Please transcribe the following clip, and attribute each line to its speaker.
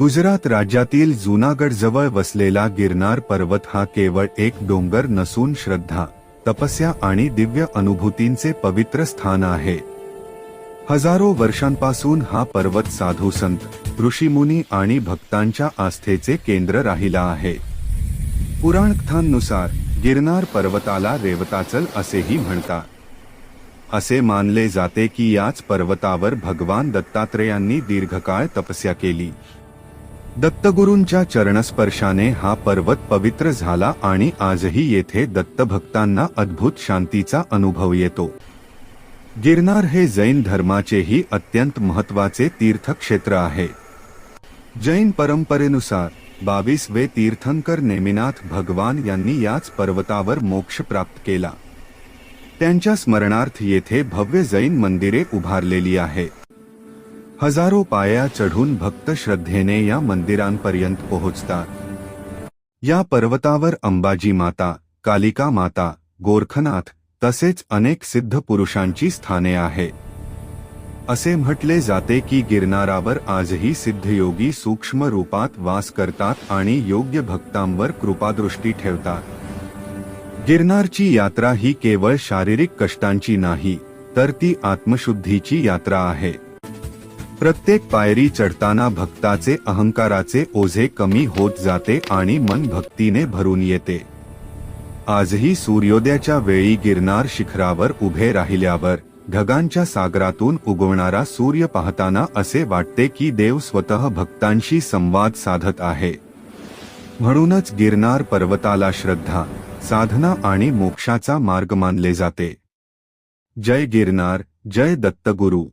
Speaker 1: गुजरात राज्यातील जुनागडजवळ वसलेला गिरनार पर्वत हा केवळ एक डोंगर नसून श्रद्धा तपस्या आणि दिव्य अनुभूतींचे पवित्र स्थान आहे. हजारो वर्षांपासून हा पर्वत साधू संत ऋषीमुनी आणि भक्तांच्या आस्थेचे केंद्र राहिला आहे. पुराणकथांनुसार गिरनार पर्वताला रेवताचल असेही म्हणतात. असे मानले जाते की याच पर्वतावर भगवान दत्तात्रेयांनी दीर्घकाळ तपस्या केली दत्तगुरूंच्या चरणस्पर्शाने हा पर्वत पवित्र झाला आणि आजही येथे दत्तभक्तांना अद्भुत शांतीचा अनुभव येतो. गिरनार हे जैन धर्माचेही अत्यंत महत्त्वाचे तीर्थक्षेत्र आहे. जैन परंपरेनुसार बावीसवे तीर्थंकर नेमिनाथ भगवान यांनी याच पर्वतावर मोक्ष प्राप्त केला. त्यांच्या स्मरणार्थ येथे भव्य जैन मंदिरे उभारलेली आहेत. हजारो पाया चढून भक्त श्रद्धेने या मंदिरांपर्यंत पोहोचतात या पर्वतावर अंबाजी माता कालिका माता गोरखनाथ तसेच अनेक सिद्ध पुरुषांची स्थाने आहे. असे म्हटले जाते की गिरनारावर आजही सिद्धयोगी सूक्ष्म रूपात वास करतात आणि योग्य भक्तांवर कृपादृष्टी ठेवतात. गिरनारची यात्रा ही केवळ शारीरिक कष्टांची नाही तर ती आत्मशुद्धीची यात्रा आहे. प्रत्येक पायरी चढताना भक्ताचे अहंकाराचे ओझे कमी होत जाते आणि मन भक्तीने भरून येते. आजही सूर्योदयाच्या वेळी गिरनार शिखरावर उभे राहिल्यावर ढगांच्या सागरातून उगवणारा सूर्य पाहताना असे वाटते की देव स्वतः भक्तांशी संवाद साधत आहे. म्हणूनच गिरनार पर्वताला श्रद्धा साधना आणि मोक्षाचा मार्ग मानले जाते. जय गिरनार जय दत्तगुरू.